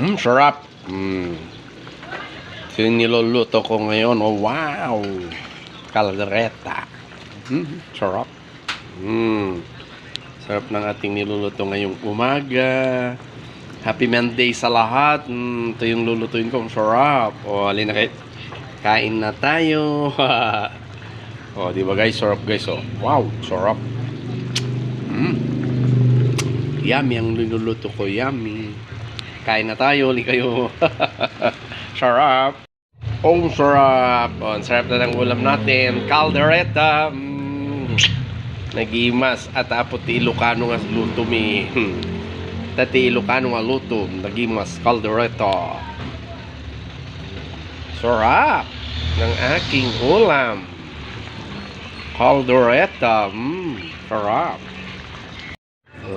Hmm, sarap. Hmm. Yung niluluto ko ngayon. Oh, wow! Caldereta. Hmm, sarap. Hmm. Sarap ng ating niluluto ngayong umaga. Happy Monday sa lahat. Hmm, ito yung lulutuin ko. Sarap. O, alin na kayo. Kain na tayo. o, di ba guys? Sarap guys. Oh. Wow, sarap. Hmm. Yummy ang niluluto ko. Yummy. Kain na tayo. Uli kayo. sarap. Oh, sarap. Oh, sarap na ng ulam natin. Caldereta. Mm. Nagimas at apo ti Ilocano nga luto mi. Hmm. Tati Ilocano nga luto. Nagimas caldereta. Sarap ng aking ulam. Caldereta. Mm, sarap.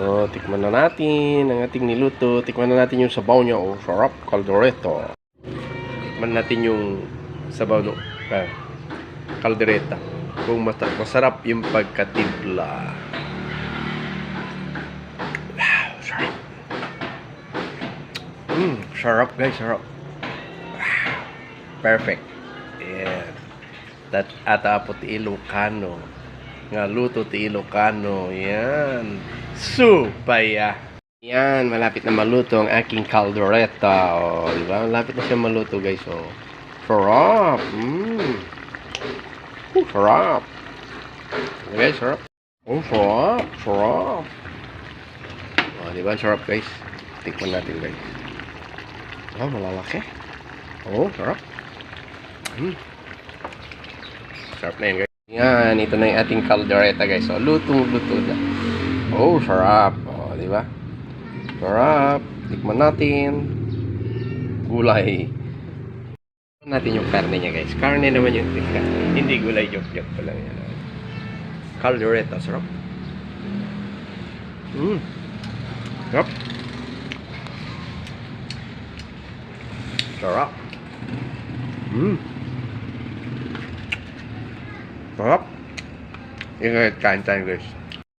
Oh, tikman na natin ang ating niluto. Tikman na natin yung sabaw niya. Oh, sarap. Caldereta. Tikman natin yung sabaw no. Ah, caldereta. Kung masarap yung pagkatimpla. Wow, sarap. Mm, sarap guys, sarap. Perfect. Yeah. That ata po ti Ilocano. Nga luto ti Ilocano. Yan. Supaya. Yan, malapit na maluto ang aking caldereta. O, di ba? Malapit na siya maluto, guys. O, sarap. Mm. Oh, sarap. Okay, sarap. Oh, sarap. Sarap. O, di ba? Sarap, guys. Tikman natin, guys. Oh, malalaki. Oh, sarap. Mm. Sarap na yan, guys. Yan, ito na yung ating caldereta, guys. So, lutong-luto na. Oh, sarap. Oh, di ba? Sarap. Tikman natin. Gulay. Tikman natin yung karne niya, guys. Karne naman yung tika. Hindi gulay, joke-joke pa lang yan. Caldereta, sarap. Mm. Sarap. Sarap. Mm. Sarap. Yung kain tayo guys.